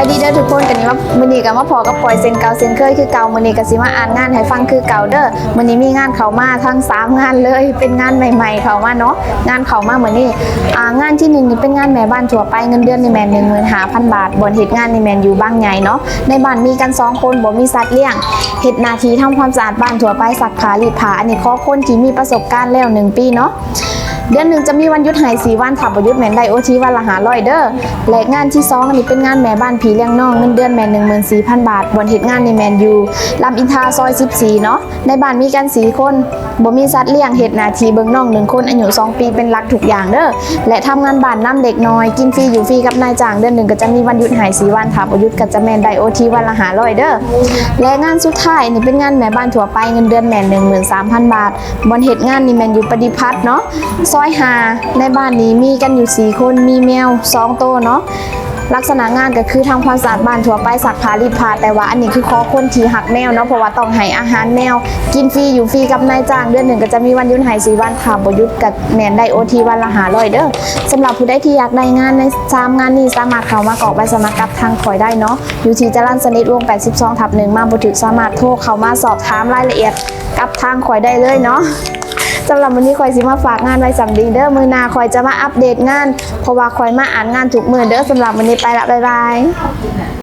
บายดีเด้อทุกคนกันนี้ว่ามือนี้ก็มาพอกับปล่อยเซนเก่าเซนเคยคือเก่ามือนี้ก็สิมาอ่านงานให้ฟังคือเก่าเด้อมือนี้มีงานเขามาทั้งสามงานเลยเป็นงานใหม่ ๆ เขามาเนาะงานเขามามือนี้อ่างานที่หนึ่งนี่เป็นงานแม่บ้านทั่วไปเงินเดือนนี่แม่น15,000 บาทบนเฮ็ดงานนี่แมนอยู่บางใหญ่เนาะในบ้านมีกันสองคนบ่มีสัตว์เลี้ยงเฮ็ดนาที่ทำความสะอาดบ้านทั่วไปซักผ้ารีดผ้าอันนี้ขอคนที่มีประสบการณ์แล้วหนึ่งปีเนาะ เดือนหนึ่งจะมีวันหยุดหายสีวันขับประยุทธ์แมนไดโอทีวันละหาร้อยเด้อและงานที่สองอันนี้เป็นงานแม่บ้านผีเลี้ยงน้องเงินเดือนแมนหนึ่งหมื่นสี่พันบาทบนเหตุงานในแมนยูลำอินทาซอยสิบสี่เนาะในบ้านมีกันสี่คนบ่มีสัตว์เลี้ยงเหตุนาทีเบิงน้องหนึ่งคนอายุสองปีเป็นหลักทุกอย่างเด้อและทำงานบ้านน้ำเด็กน้อย กินฟรีอยู่ฟรีกับนายจ้างเดือนหนึ่งก็จะมีวันหยุดหายสีวันขับประยุทธ์ก็จะแมนไดโอทีวันละหาร้อยเด้อและงานสุดท้ายนี่เป็นงานแม่บ้านทั่วไปเงินเดือนแมนหนึ่งหมื่นสามพันบาทบนเหตุงานนี่แมนยูปฏิพัฒน์เนาะอยหาในบ้านนี้มีกันอยู่4คนมีแมว2ตัวเนาะลักษณะงานก็คือทำความสะอาดบ้านทั่วไปสักผ้ารีดผ้าแต่ว่าอันนี้คือขอคนที่หักแมวเนาะเพราะว่าต้องให้อาหารแมว กินฟรีอยู่ฟรีกับนายจ้างเดือนหนึ่งก็จะมีวันยุดหายสีวันค่ะบยุดกับแมนได้โอทีวันละหาร้อยเด้อสำหรับผู้ใดที่อยากได้งานในสามงานนี้สามารถเข้ามากรอกใบสมัครกับทางคอยได้เนาะอยู่ที่จรัญสนิทวง 82 ทับหนึ่งมาบุถึกสามารถโทรเข้ามาสอบถามรายละเอียดกับทางคอยได้เลยเนาะ สำหรับวันนี้คอยสิมาฝากงานไว้สำดีเด้อมือนาคอยจะมาอัปเดตงานเพราะว่าคอยมาอ่านงานถูกมือเด้อสำหรับวันนี้ไปละบ๊ายบาย